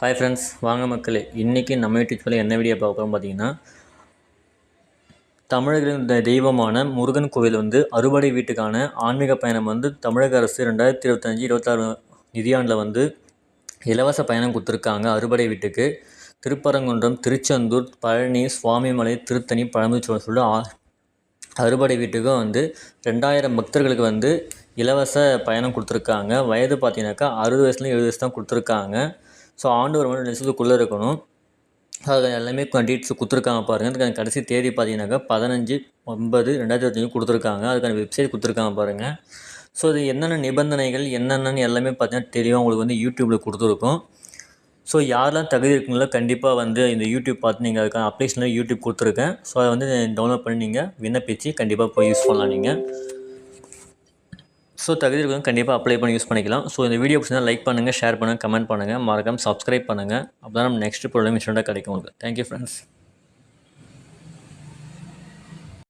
Hi friends வாங்க மக்களே. இன்றைக்கி நம்ம யூடியூப் சேனல் என்ன வீடியோ பார்க்க போகிறோம் பார்த்தீங்கன்னா தமிழர்களின் த- தெய்வமான முருகன் கோவில் வந்து அறுபடை வீட்டுக்கான ஆன்மீக பயணம் வந்து தமிழக அரசு ரெண்டாயிரத்தி இருபத்தஞ்சி இருபத்தாறு நிதியாண்டில் வந்து இலவச பயணம் கொடுத்துருக்காங்க அறுபடை வீட்டுக்கு. திருப்பரங்குன்றம் திருச்செந்தூர் பழனி சுவாமிமலை திருத்தணி பழமுதிச்சோழ சொல்ல ஆ- அறுபடை வீட்டுக்கும் வந்து ரெண்டாயிரம் பக்தர்களுக்கு வந்து இலவச பயணம் கொடுத்துருக்காங்க. வயது பார்த்தீங்கன்னாக்கா அறுபது வயசுலேருந்து எழுபது வயசு தான் கொடுத்துருக்காங்க. ஸோ ஆண்டு ஒரு ரெண்டு நெசத்துக்குள்ளே இருக்கணும். அது எல்லாமே டீட்ஸ் கொடுத்துருக்காங்க பாருங்கள் அதுக்கான கடைசி தேதி பார்த்தீங்கன்னாக்கா பதினஞ்சு ஒன்பது ரெண்டாயிரத்தி இருபத்தஞ்சு கொடுத்துருக்காங்க. அதுக்கான வெப்சைட் கொடுத்துருக்காங்க பாருங்கள் ஸோ இது என்னென்ன நிபந்தனைகள் என்னென்னு எல்லாமே பார்த்தீங்கன்னா தெரியும் உங்களுக்கு வந்து யூடியூப்பில் கொடுத்துருக்கோம். ஸோ யாரெல்லாம் தகுதி இருக்குங்களோ கண்டிப்பாக வந்து இந்த யூடியூப் பார்த்து நீங்கள் அதுக்கான அப்ளிகேஷனில் யூடியூப் கொடுத்துருக்கேன். ஸோ அதை வந்து டவுன்லோட் பண்ணி நீங்கள் விண்ணப்பிச்சு கண்டிப்பாக போய் யூஸ் பண்ணலாம் நீங்கள் ஸோ தகுதி இருக்கும் கண்டிப்பாக அப்ளை பண்ணி யூஸ் பண்ணிக்கலாம். ஸோ இந்த வீடியோ பிடிச்சா லைக் பண்ணுங்கள் ஷேர் பண்ணுங்கள் கமெண்ட் பண்ணுங்கள் மறக்காம சப்ஸ்கிரைப் பண்ணுங்கள் அப்போ தான் நம்ம நெக்ஸ்ட் ப்ராப்ளம் இன்ஸ்டண்ட்டாக கிடைக்கும் உங்களுக்கு. Thank you friends